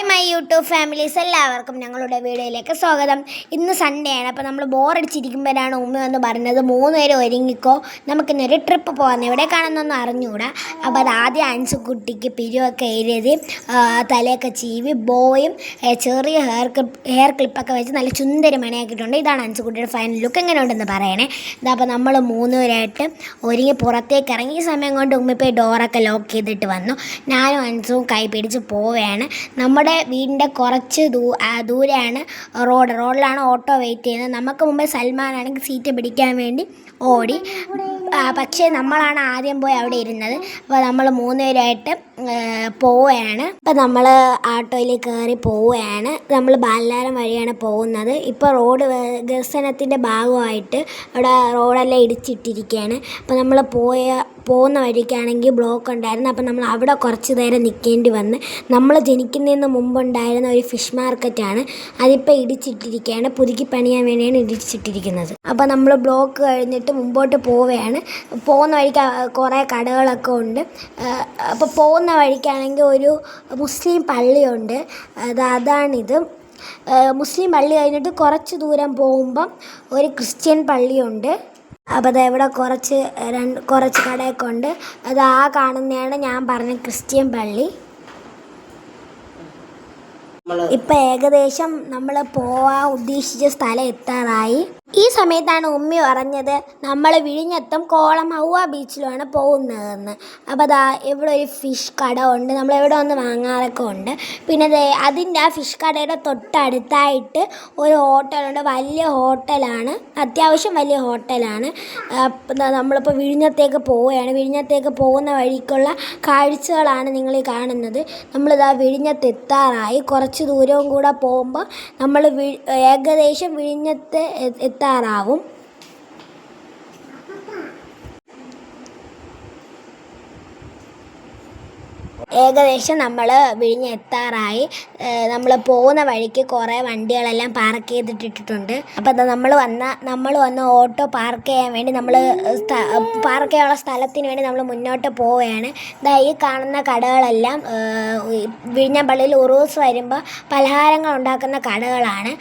Hi my YouTube families എല്ലാവർക്കും ഞങ്ങളുടെ വീഡിയോയിലേക്ക് സ്വാഗതം. ഇന്ന് സൺഡേ ആണ്. അപ്പോൾ നമ്മൾ ബോറടിച്ചിരിക്കുമ്പോഴാണ് ഉമ്മ വന്ന് പറഞ്ഞത് മൂന്ന് പേര് ഒരുങ്ങിക്കോ. നമുക്കിന്നൊരു ട്രിപ്പ് പോകാൻ എവിടെ കാണുന്നൊന്നും അറിഞ്ഞുകൂടാ അപ്പോൾ അത് ആദ്യം കുട്ടിക്ക് പിരിവൊക്കെ എഴുതി തലയൊക്കെ ചീവി ബോയും ചെറിയ ഹെയർ ക്ലിപ്പ് ഹെയർ ക്ലിപ്പൊക്കെ വെച്ച് നല്ല ചുന്ദരി മണിയാക്കിയിട്ടുണ്ട്. ഇതാണ് അഞ്ച് കുട്ടിയുടെ ഫൈനൽ ലുക്ക് എങ്ങനെ ഉണ്ടെന്ന് പറയണേ. ഇതാ അപ്പോൾ നമ്മൾ മൂന്ന് പേരായിട്ട് ഒരുങ്ങി പുറത്തേക്ക് ഇറങ്ങി. സമയം കൊണ്ട് ഉമ്മിപ്പോയി ഡോറൊക്കെ ലോക്ക് ചെയ്തിട്ട് വന്നു. ഞാനും അഞ്ചും കൈ പിടിച്ച് പോവുകയാണ്. നമ്മുടെ വീടിന്റെ കുറച്ച് ദൂ ദൂരെയാണ് റോഡ്. റോഡിലാണ് ഓട്ടോ വെയിറ്റ് ചെയ്യുന്നത്. നമുക്ക് മുമ്പേ സൽമാനാണെങ്കിൽ സീറ്റ് പിടിക്കാൻ വേണ്ടി ഓടി. പക്ഷേ നമ്മളാണ് ആദ്യം പോയി അവിടെ ഇരുന്നത്. അപ്പോൾ നമ്മൾ മൂന്നുപേരായിട്ട് പോവുകയാണ്. അപ്പോൾ നമ്മൾ ആട്ടോയിൽ കയറി പോവുകയാണ്. നമ്മൾ ബാലനാരം വഴിയാണ് പോകുന്നത്. ഇപ്പോൾ റോഡ് വികസനത്തിന്റെ ഭാഗമായിട്ട് അവിടെ റോഡെല്ലാം ഇടിച്ചിട്ടിരിക്കുകയാണ്. അപ്പോൾ നമ്മൾ പോയ പോകുന്ന വഴിക്കാണെങ്കിൽ ബ്ലോക്ക് ഉണ്ടായിരുന്നു. അപ്പോൾ നമ്മൾ അവിടെ കുറച്ച് നേരം നിൽക്കേണ്ടി വന്ന് നമ്മൾ ജനിക്കുന്നതിന് മുമ്പുണ്ടായിരുന്ന ഒരു ഫിഷ് മാർക്കറ്റാണ് അതിപ്പോൾ ഇടിച്ചിട്ടിരിക്കുകയാണ്. പുതുക്കി പണിയാൻ വേണ്ടിയാണ് ഇടിച്ചിട്ടിരിക്കുന്നത്. അപ്പോൾ നമ്മൾ ബ്ലോക്ക് കഴിഞ്ഞിട്ട് മുമ്പോട്ട് പോവുകയാണ്. പോകുന്ന വഴിക്ക് കുറേ കടകളൊക്കെ ഉണ്ട്. അപ്പോൾ പോകുന്ന വഴിക്കാണെങ്കിൽ ഒരു മുസ്ലിം പള്ളിയുണ്ട് അത് അതാണിത്. മുസ്ലിം പള്ളി കഴിഞ്ഞിട്ട് കുറച്ച് ദൂരം പോകുമ്പം ഒരു ക്രിസ്ത്യൻ പള്ളിയുണ്ട് അപ്പോൾ അത് ഇവിടെ കുറച്ച് രണ്ട് കുറച്ച് കടയൊക്കെ ഉണ്ട്. അത് ആ കാണുന്നതാണ് ഞാൻ പറഞ്ഞ ക്രിസ്ത്യൻ പള്ളി. ഇപ്പം ഏകദേശം നമ്മൾ പോവാൻ ഉദ്ദേശിച്ച സ്ഥലം എത്താറായി. ഈ സമയത്താണ് ഉമ്മി പറഞ്ഞത് നമ്മൾ വിഴിഞ്ഞത്തും കോളം ഹൗവ ബീച്ചിലുമാണ് പോകുന്നതെന്ന്. അപ്പോൾ അതാ ഇവിടെ ഒരു ഫിഷ് കട ഉണ്ട് നമ്മൾ എവിടെ വന്ന് വാങ്ങാറൊക്കെ ഉണ്ട്. പിന്നെ അതിന്റെ ആ ഫിഷ് കടയുടെ തൊട്ടടുത്തായിട്ട് ഒരു ഹോട്ടലുണ്ട് വലിയ ഹോട്ടലാണ് അത്യാവശ്യം വലിയ ഹോട്ടലാണ് നമ്മളിപ്പോൾ വിഴിഞ്ഞത്തേക്ക് പോവുകയാണ്. വിഴിഞ്ഞത്തേക്ക് പോകുന്ന വഴിക്കുള്ള കാഴ്ചകളാണ് നിങ്ങൾ കാണുന്നത്. നമ്മളിതാ വിഴിഞ്ഞത്ത് എത്താറായി കുറച്ച് ദൂരവും കൂടെ പോകുമ്പോൾ നമ്മൾ ഏകദേശം വിഴിഞ്ഞത്ത് എ- ഏകദേശം നമ്മൾ വിഴിഞ്ഞ് എത്താറായി നമ്മൾ പോകുന്ന വഴിക്ക് കുറേ വണ്ടികളെല്ലാം പാർക്ക് ചെയ്തിട്ടിട്ടുണ്ട് അപ്പോൾ നമ്മൾ വന്ന നമ്മൾ വന്ന ഓട്ടോ പാർക്ക് ചെയ്യാൻ വേണ്ടി നമ്മൾ പാർക്ക് ചെയ്യാനുള്ള സ്ഥലത്തിന് വേണ്ടി നമ്മൾ മുന്നോട്ട് പോവുകയാണ്. ഇതാ ഈ കാണുന്ന കടകളെല്ലാം ഏഹ്, പള്ളിയിൽ ഉറൂസ് വരുമ്പോൾ പലഹാരങ്ങൾ ഉണ്ടാക്കുന്ന കടകളാണ്.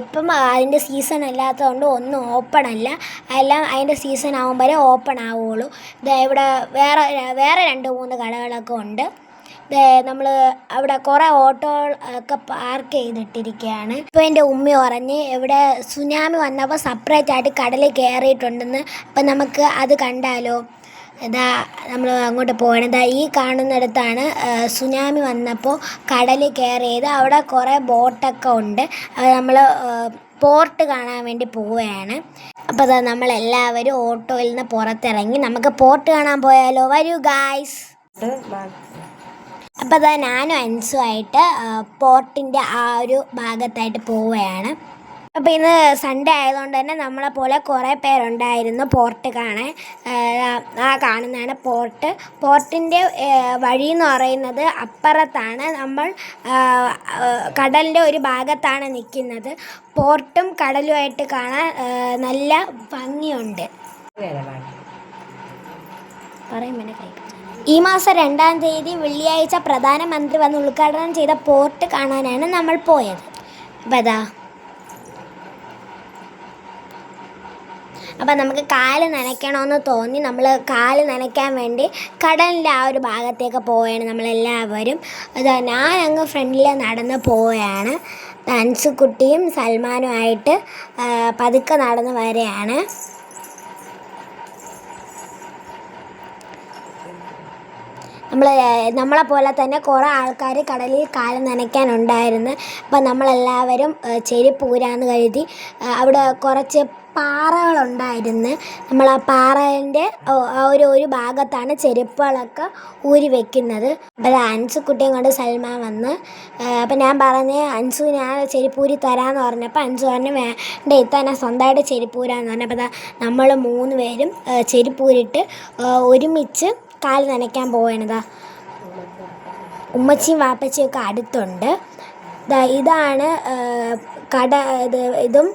ഇപ്പം അതിന്റെ സീസൺ അല്ലാത്തതുകൊണ്ട് ഒന്നും ഓപ്പൺ അല്ല. എല്ലാം അതിന്റെ സീസൺ ആകുമ്പോഴേ ഓപ്പൺ ആവുകയുള്ളൂ ഇതാ ഇവിടെ വേറെ വേറെ രണ്ട് മൂന്ന് കടകളൊക്കെ ഉണ്ട്. നമ്മൾ അവിടെ കുറേ ഓട്ടോ ഒക്കെ പാർക്ക് ചെയ്തിട്ടിരിക്കുകയാണ് ഇപ്പോൾ എന്റെ ഉമ്മ പറഞ്ഞ് ഇവിടെ സുനാമി വന്നപ്പോൾ സെപ്പറേറ്റ് ആയിട്ട് കടലിൽ കയറിയിട്ടുണ്ടെന്ന് അപ്പം നമുക്ക് അത് കണ്ടാലോ? ഇതാ നമ്മൾ അങ്ങോട്ട് പോകണം ഇതാ ഈ കാണുന്നിടത്താണ് സുനാമി വന്നപ്പോൾ കടലിൽ കയറിയത് അവിടെ കുറേ ബോട്ടൊക്കെ ഉണ്ട്. അത് നമ്മൾ പോർട്ട് കാണാൻ വേണ്ടി പോവുകയാണ് അപ്പോൾ അതാ നമ്മളെല്ലാവരും ഓട്ടോയിൽ നിന്ന് പുറത്തിറങ്ങി നമുക്ക് പോർട്ട് കാണാൻ പോയാലോ? വരൂ ഗായ്സ് അപ്പോൾ അതാ ഞാനും അൻസുമായിട്ട് പോർട്ടിന്റെ ആ ഒരു ഭാഗത്തായിട്ട് പോവുകയാണ്. അപ്പോൾ ഇന്ന് സൺഡേ ആയതുകൊണ്ട് തന്നെ നമ്മളെ പോലെ കുറേ പേരുണ്ടായിരുന്നു പോർട്ട് കാണാൻ. ആ, കാണുന്നതാണ് പോർട്ട്. പോർട്ടിന്റെ വഴി എന്ന് പറയുന്നത് അപ്പുറത്താണ് നമ്മൾ കടലിന്റെ ഒരു ഭാഗത്താണ് നിൽക്കുന്നത്. പോർട്ടും കടലുമായിട്ട് കാണാൻ നല്ല ഭംഗിയുണ്ട്. പറയുമ്പോൾ കൈ ഈ മാസം രണ്ടാം തീയതി വെള്ളിയാഴ്ച പ്രധാനമന്ത്രി വന്ന് ഉദ്ഘാടനം ചെയ്ത പോർട്ട് കാണാനാണ് നമ്മൾ പോയത്. അപ്പം അതാ. അപ്പം നമുക്ക് കാൽ നനയ്ക്കണമെന്ന് തോന്നി. നമ്മൾ കാൽ നനയ്ക്കാൻ വേണ്ടി കടലിന്റെ ആ ഒരു ഭാഗത്തേക്ക് പോവുകയാണ് നമ്മളെല്ലാവരും. അതാ ഞാൻ അങ്ങ് ഫ്രണ്ടിൽ നടന്ന് പോവുകയാണ്. അൻസുക്കുട്ടിയും സൽമാനുമായിട്ട് പതുക്കെ നടന്ന് വരികയാണ്. നമ്മൾ നമ്മളെ പോലെ തന്നെ കുറേ ആൾക്കാർ കടലിൽ കാലം നനയ്ക്കാനുണ്ടായിരുന്നു. അപ്പം നമ്മളെല്ലാവരും ചെരുപ്പ് ഊരാന്ന് കരുതി അവിടെ കുറച്ച് പാറകളുണ്ടായിരുന്നു. നമ്മൾ ആ പാറേന്റെ ഒരു ഒരു ഭാഗത്താണ് ചെരുപ്പുകളൊക്കെ ഊരി വെക്കുന്നത്. അപ്പോൾ അൻസു കുട്ടിയും കൊണ്ട് സൽമാൻ വന്ന് അപ്പം ഞാൻ പറഞ്ഞ് അൻസു ഞാൻ ചെരുപ്പ് തരാമെന്ന് പറഞ്ഞപ്പോൾ അൻസു പറഞ്ഞു വേണ്ട ഇത്തന്നെ സ്വന്തമായിട്ട് ചെരുപ്പ് ഊരാന്ന് പറഞ്ഞപ്പോൾ നമ്മൾ മൂന്ന് പേരും ഏഹ്, ചെരുപ്പ് ഊരിയിട്ട് ഒരുമിച്ച് കാൽ നനയ്ക്കാൻ പോവുകയാണിതാ ഉമ്മച്ചിയും വാപ്പച്ചിയും ഒക്കെ അടുത്തുണ്ട്. ഇതാണ് കട ഇത് ഇതും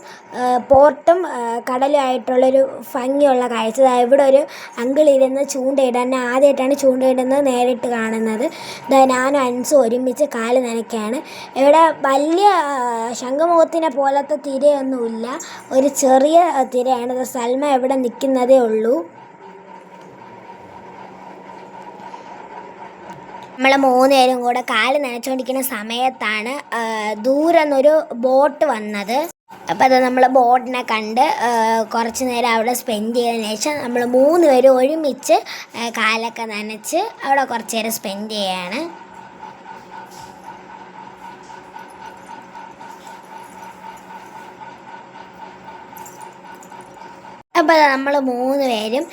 പോർട്ടും കടലും കടലുമായിട്ടുള്ളൊരു ഭംഗിയുള്ള കാഴ്ച. ഇവിടെ ഒരു അങ്കിൾ ഇരുന്ന് ചൂണ്ടയിടാൻ ആദ്യമായിട്ടാണ് ചൂണ്ടയിടുന്നത് നേരിട്ട് കാണുന്നത്. ഞാനും അൻസും ഒരുമിച്ച് കാൽ നനയ്ക്കുകയാണ് ഇവിടെ വലിയ ശംഖമുഖത്തിനെ പോലത്തെ തിരയൊന്നുമില്ല. ഒരു ചെറിയ തിരയാണ്. സൽമ ഇവിടെ നിൽക്കുന്നതേ ഉള്ളൂ. നമ്മൾ മൂന്ന് പേരും കൂടെ കാൽ നനച്ചുകൊണ്ടിരിക്കുന്ന സമയത്താണ് ദൂരെ നിന്നൊരു ബോട്ട് വന്നത്. അപ്പോൾ അത് നമ്മൾ ബോട്ടിനെ കണ്ട് കുറച്ച് നേരം അവിടെ സ്പെൻഡ് ചെയ്തതിന് ശേഷം നമ്മൾ മൂന്ന് പേരും ഒരുമിച്ച് കാലൊക്കെ നനച്ച് അവിടെ കുറച്ച് നേരം സ്പെൻഡ് ചെയ്യാണ്. അപ്പോൾ നമ്മൾ മൂന്ന് പേരും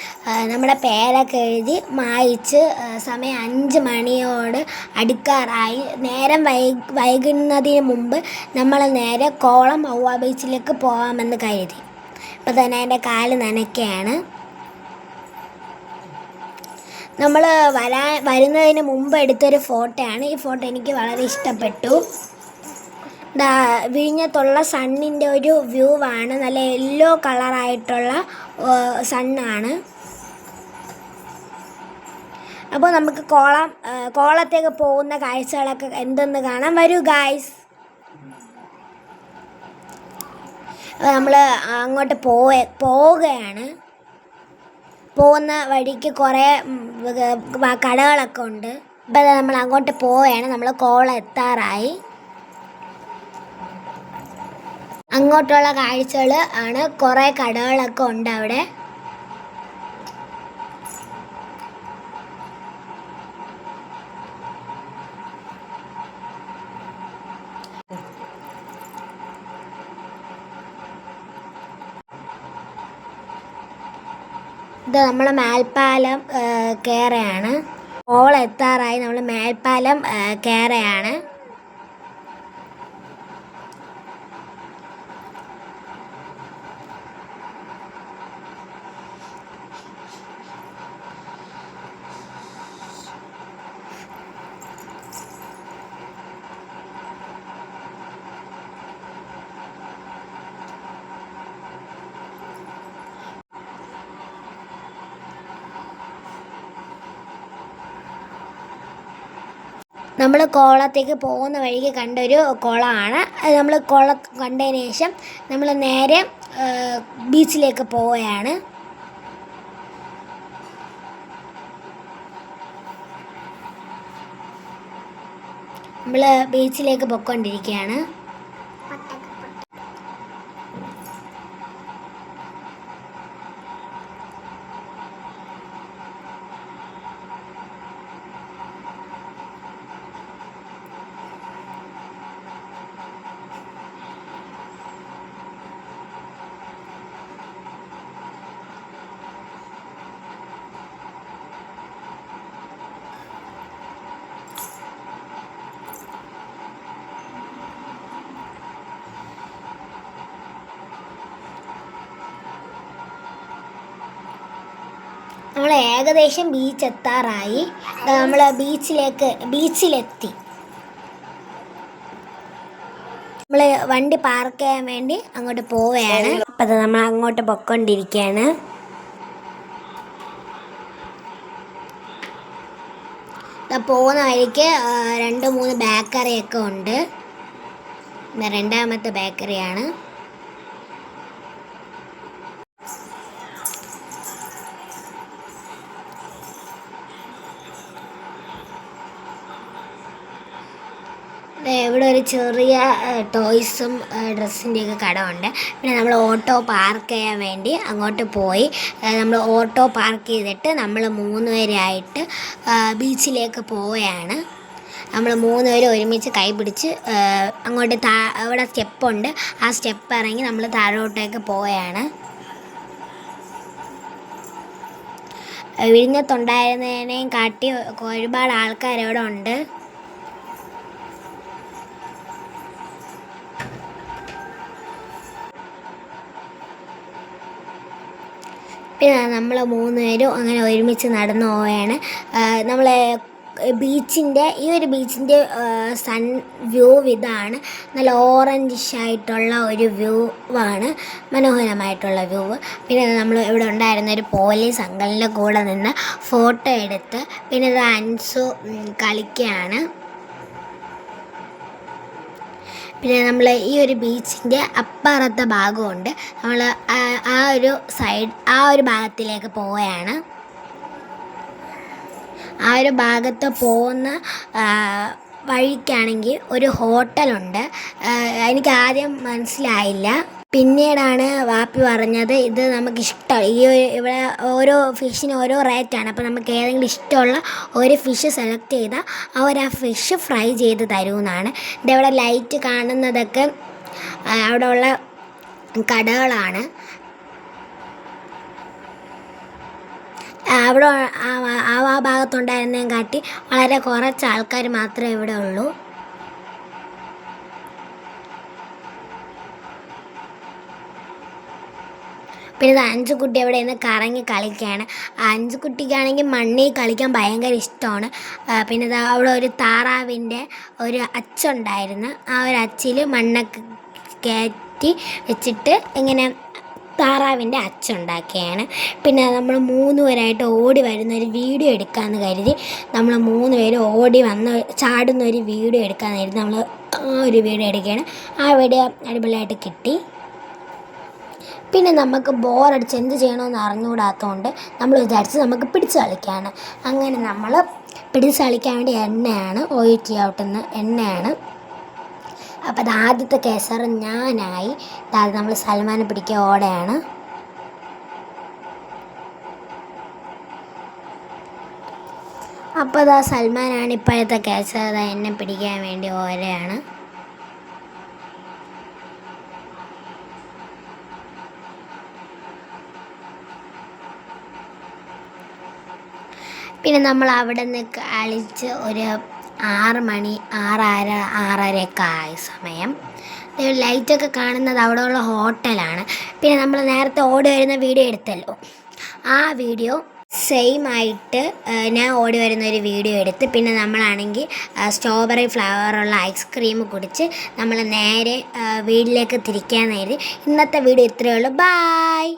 നമ്മുടെ പേരൊക്കെ എഴുതി മായിച്ച് സമയം അഞ്ച് മണിയോട് അടുക്കാറായി. നേരം വൈ വൈകുന്നതിന് മുമ്പ് നമ്മൾ നേരെ കോളം ഔവ ബീച്ചിലേക്ക് പോകാമെന്ന് കരുതി. അപ്പോൾ തന്നെ എന്റെ കാൽ നനയ്ക്കുകയാണ് നമ്മൾ വരാൻ വരുന്നതിന് മുമ്പ് എടുത്തൊരു ഫോട്ടോയാണ്. ഈ ഫോട്ടോ എനിക്ക് വളരെ ഇഷ്ടപ്പെട്ടു. വിഴിഞ്ഞത്തുള്ള സണ്ണിന്റെ ഒരു വ്യൂ ആണ് നല്ല യെല്ലോ കളറായിട്ടുള്ള സണ്ണാണ്. അപ്പോൾ നമുക്ക് കോളം കോളത്തേക്ക് പോകുന്ന കാഴ്ചകളൊക്കെ എന്തെന്ന് കാണാൻ വരൂ ഗായ്സ് നമ്മൾ അങ്ങോട്ട് പോവ പോവുകയാണ്. പോകുന്ന വഴിക്ക് കുറേ കടകളൊക്കെ ഉണ്ട്. ഇപ്പം നമ്മൾ അങ്ങോട്ട് പോവുകയാണ്. നമ്മൾ കോളം എത്താറായി അങ്ങോട്ടുള്ള കാഴ്ചകൾ ആണ് കുറേ കടകളൊക്കെ ഉണ്ട് അവിടെ. ഇത് നമ്മളെ മേൽപ്പാലം കയറയാണ് ഓൾ എത്താറായി. നമ്മൾ മേൽപ്പാലം കയറയാണ് നമ്മൾ കോളത്തേക്ക് പോകുന്ന വഴിക്ക് കണ്ടൊരു കുളമാണ്. അത് നമ്മൾ കുളം കണ്ടതിന് ശേഷം നമ്മൾ നേരെ ബീച്ചിലേക്ക് പോവുകയാണ്. നമ്മൾ ബീച്ചിലേക്ക് പൊയ്ക്കൊണ്ടിരിക്കുകയാണ്. ഏകദേശം ബീച്ച് എത്താറായി. നമ്മൾ ബീച്ചിലേക്ക് ബീച്ചിലെത്തി നമ്മൾ വണ്ടി പാർക്ക് ചെയ്യാൻ വേണ്ടി അങ്ങോട്ട് പോവുകയാണ്. അപ്പം നമ്മൾ അങ്ങോട്ട് പൊക്കൊണ്ടിരിക്കുകയാണ് പോകുന്ന വഴിക്ക് രണ്ട് മൂന്ന് ബേക്കറിയൊക്കെ ഉണ്ട്. രണ്ടാമത്തെ ബേക്കറിയാണ് ഇവിടെ ഒരു ചെറിയ ടോയ്സും ഡ്രസ്സിന്റെയൊക്കെ കടമുണ്ട്. പിന്നെ നമ്മൾ ഓട്ടോ പാർക്ക് ചെയ്യാൻ വേണ്ടി അങ്ങോട്ട് പോയി. നമ്മൾ ഓട്ടോ പാർക്ക് ചെയ്തിട്ട് നമ്മൾ മൂന്ന് പേരായിട്ട് ബീച്ചിലേക്ക് പോവുകയാണ്. നമ്മൾ മൂന്ന് പേരും ഒരുമിച്ച് കൈ പിടിച്ച് അങ്ങോട്ട് താ അവിടെ സ്റ്റെപ്പുണ്ട്. ആ സ്റ്റെപ്പ് ഇറങ്ങി നമ്മൾ താഴോട്ടേക്ക് പോവുകയാണ്. വിഴിഞ്ഞത്തുണ്ടായിരുന്നതിനെയും കാട്ടി ഒരുപാട് ആൾക്കാർ ഇവിടെ ഉണ്ട്. പിന്നെ നമ്മൾ മൂന്ന് പേരും അങ്ങനെ ഒരുമിച്ച് നടന്നു പോവുകയാണ്. നമ്മൾ ബീച്ചിന്റെ ഈ ഒരു ബീച്ചിന്റെ സൺ വ്യൂ ഇതാണ്. നല്ല ഓറഞ്ചിഷ് ആയിട്ടുള്ള ഒരു വ്യൂ ആണ്. മനോഹരമായിട്ടുള്ള വ്യൂ. പിന്നെ നമ്മൾ ഇവിടെ ഉണ്ടായിരുന്ന ഒരു പോലീസ് അങ്കിളിന്റെ കൂടെ നിന്ന് ഫോട്ടോ എടുത്ത് പിന്നെ ഉം, കളിക്കുകയാണ്. പിന്നെ നമ്മൾ ഈ ഒരു ബീച്ചിന്റെ അപ്പുറത്തെ ഭാഗമുണ്ട്. നമ്മൾ ആ ഒരു സൈഡ് ആ ഒരു ഭാഗത്തിലേക്ക് പോവുകയാണ്. ആ ഒരു ഭാഗത്ത് പോകുന്ന വഴിക്കാണെങ്കിൽ ഒരു ഹോട്ടലുണ്ട്. എനിക്ക് ആദ്യം മനസ്സിലായില്ല. പിന്നീടാണ് വാപ്പി പറഞ്ഞത് ഇത് നമുക്ക് ഇഷ്ടം ഈ ഇവിടെ ഓരോ ഫിഷിന് ഓരോ റേറ്റാണ്. അപ്പോൾ നമുക്ക് ഏതെങ്കിലും ഇഷ്ടമുള്ള ഒരു ഫിഷ് സെലക്ട് ചെയ്താൽ അവർ ആ ഫിഷ് ഫ്രൈ ചെയ്ത് തരുമെന്നാണ് ഇതവിടെ ലൈറ്റ് കാണുന്നതൊക്കെ അവിടെ ഉള്ള കടകളാണ്. അവിടെ ആ ആ കാട്ടി വളരെ കുറച്ച് ആൾക്കാർ മാത്രമേ ഇവിടെ ഉള്ളൂ. പിന്നെ ഇത് അഞ്ചുകുട്ടി അവിടെ നിന്ന് കറങ്ങി കളിക്കുകയാണ്. അഞ്ച് അഞ്ചുകുട്ടിക്കാണെങ്കിൽ മണ്ണിൽ കളിക്കാൻ ഭയങ്കര ഇഷ്ടമാണ്. പിന്നെ ദാ അവിടെ ഒരു താറാവിന്റെ ഒരു അച്ചുണ്ടായിരുന്നു. ആ ഒരു അച്ചിൽ മണ്ണൊക്കെ കയറ്റി വെച്ചിട്ട് ഇങ്ങനെ താറാവിന്റെ അച്ചുണ്ടാക്കിയാണ്. പിന്നെ നമ്മൾ മൂന്ന് പേരായിട്ട് ഓടി വരുന്ന ഒരു വീഡിയോ എടുക്കാമെന്ന് കരുതി. നമ്മൾ മൂന്ന് പേര് ഓടി വന്ന് ചാടുന്ന ഒരു വീഡിയോ എടുക്കാമെന്ന് കരുതി നമ്മൾ ആ ഒരു വീഡിയോ എടുക്കുകയാണ്. ആ വീഡിയോ അടിപൊളിയായിട്ട് കിട്ടി. പിന്നെ നമുക്ക് ബോറടിച്ച് എന്ത് ചെയ്യണമെന്ന് അറിഞ്ഞുകൂടാത്തതുകൊണ്ട് നമ്മൾ വിചാരിച്ച് നമുക്ക് പിടിച്ച് കളിക്കാണ്. അങ്ങനെ നമ്മൾ പിടിച്ച് കളിക്കാൻ വേണ്ടി എണ്ണയാണ് ഒഴിറ്റി ഔട്ടെന്ന് എണ്ണയാണ്. അപ്പോൾ അത് ആദ്യത്തെ കേസർ ഞാനായി. അത് നമ്മൾ സൽമാനെ പിടിക്കുക ഓടെയാണ്. അപ്പോൾ അതാ സൽമാനാണ് ഇപ്പോഴത്തെ കേസർ എന്നെ പിടിക്കാൻ വേണ്ടി ഓരയാണ്. പിന്നെ നമ്മൾ അവിടെ നിന്ന് കളിച്ച് ഒരു ആറ് മണി ആറര ആറരയൊക്കെ ആയ സമയം. ലൈറ്റൊക്കെ കാണുന്നത് അവിടെയുള്ള ഹോട്ടലാണ്. പിന്നെ നമ്മൾ നേരത്തെ ഓടി വരുന്ന വീഡിയോ എടുത്തല്ലോ. ആ വീഡിയോ സെയിം ആയിട്ട് ഞാൻ ഓടി വരുന്ന ഒരു വീഡിയോ എടുത്ത് പിന്നെ നമ്മളാണെങ്കിൽ സ്ട്രോബെറി ഫ്ലേവറുള്ള ഐസ്ക്രീം കുടിച്ച് നമ്മൾ നേരെ വീട്ടിലേക്ക് തിരിക്കാൻ നേരി. ഇന്നത്തെ വീഡിയോ ഇത്രയേ ഉള്ളൂ. ബായ്